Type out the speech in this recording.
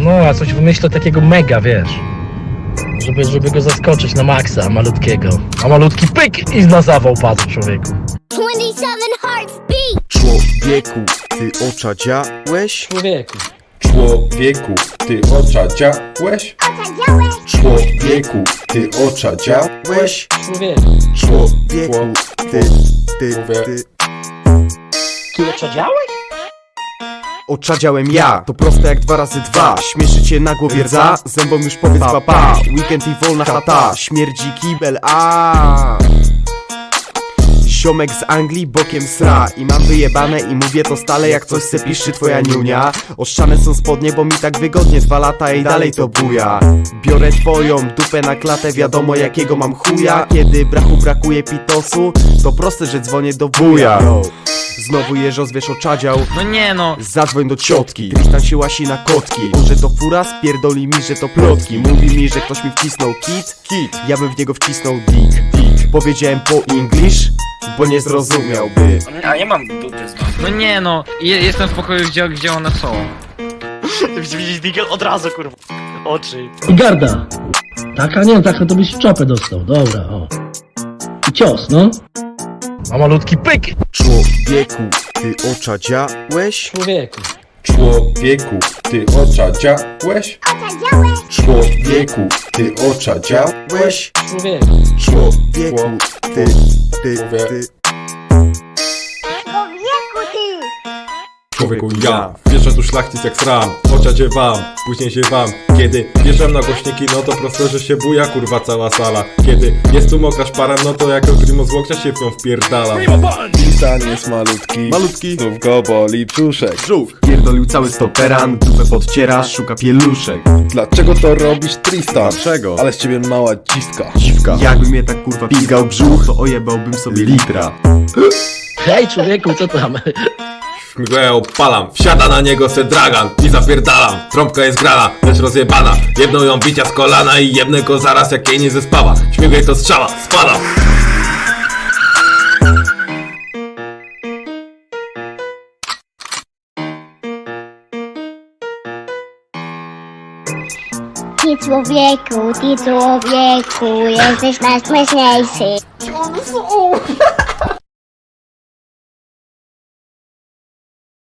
No, a coś wymyślę takiego mega, wiesz. Żeby, żeby go zaskoczyć na maksa, malutkiego. A malutki pyk i na zawał padł człowieku. 27 hearts beat. Człowieku, ty oczadziałeś? Człowieku. Człowieku, ty oczadziałeś? Oczadziałeś. Człowieku, ty oczadziałeś? Człowieku. Człowieku, ty, ty, ty. Ty oczadziałeś? Oczadziałem ja, to proste jak dwa razy dwa. Śmieszy cię na głowie rdza, zębom już powiedz papa Weekend i wolna chata, śmierdzi kibel, a. Ziomek z Anglii bokiem sra I mam wyjebane i mówię to stale jak coś se piszczy twoja niunia. Oszczane są spodnie, bo mi tak wygodnie dwa lata i dalej to buja. Biorę twoją dupę na klatę, wiadomo jakiego mam chuja. Kiedy brachu brakuje pitosu, to proste, że dzwonię do wuja Znowu jeżo wiesz oczadział No nie no, Zadzwoń do ciotki Tristan się łasi na kotki Może to fura? Spierdoli mi, że to plotki Mówi mi, że ktoś mi wcisnął kit Kit Ja bym w niego wcisnął dick Dick Powiedziałem po English Bo nie zrozumiałby A nie mam dupy z no nie no, Je, jestem w pokoju, gdzie, gdzie one są. Widzisz Digel od razu kurwa. Oczy. I garda. Taka? Nie, taka to byś w czopę dostał. Dobra, o. I cios, no. A malutki pyk. Człowieku, ty oczadziałeś? Człowieku. Człowieku, ty oczadziałeś? Oczadziałeś. Człowieku, ty oczadziałeś? Człowieku. Człowieku, ty, ty, ty Człowieku ja, tu szlachcic jak sram Oczadzie wam, później się wam. Kiedy wjeżdżam na głośniki, no to prosto, że się buja kurwa cała sala. Kiedy jest tu mokra szpara, no to jako grimo z łokcia się w nią wpierdalam Tristan jest malutki, Malutki. znów go boli brzuszek. Brzuch. Pierdolił cały stoperan Dupę podciera, szuka pieluszek. Dlaczego to robisz Tristan? Dlaczego? Ale z ciebie mała dziwka. Dziwka. Jakby mnie tak kurwa pizgał brzuch To ojebałbym sobie litra. Hej, człowieku, co tam? Śmigłę opalam, wsiada na niego se dragan i zapierdalam. Trąbka jest grana, lecz rozjebana. Jedną ją bicia z kolana i jebnę go zaraz jak jej nie zespawa. Śmigłej to strzała, spadam Ty człowieku, ty człowieku, jesteś najśmieszniejszy.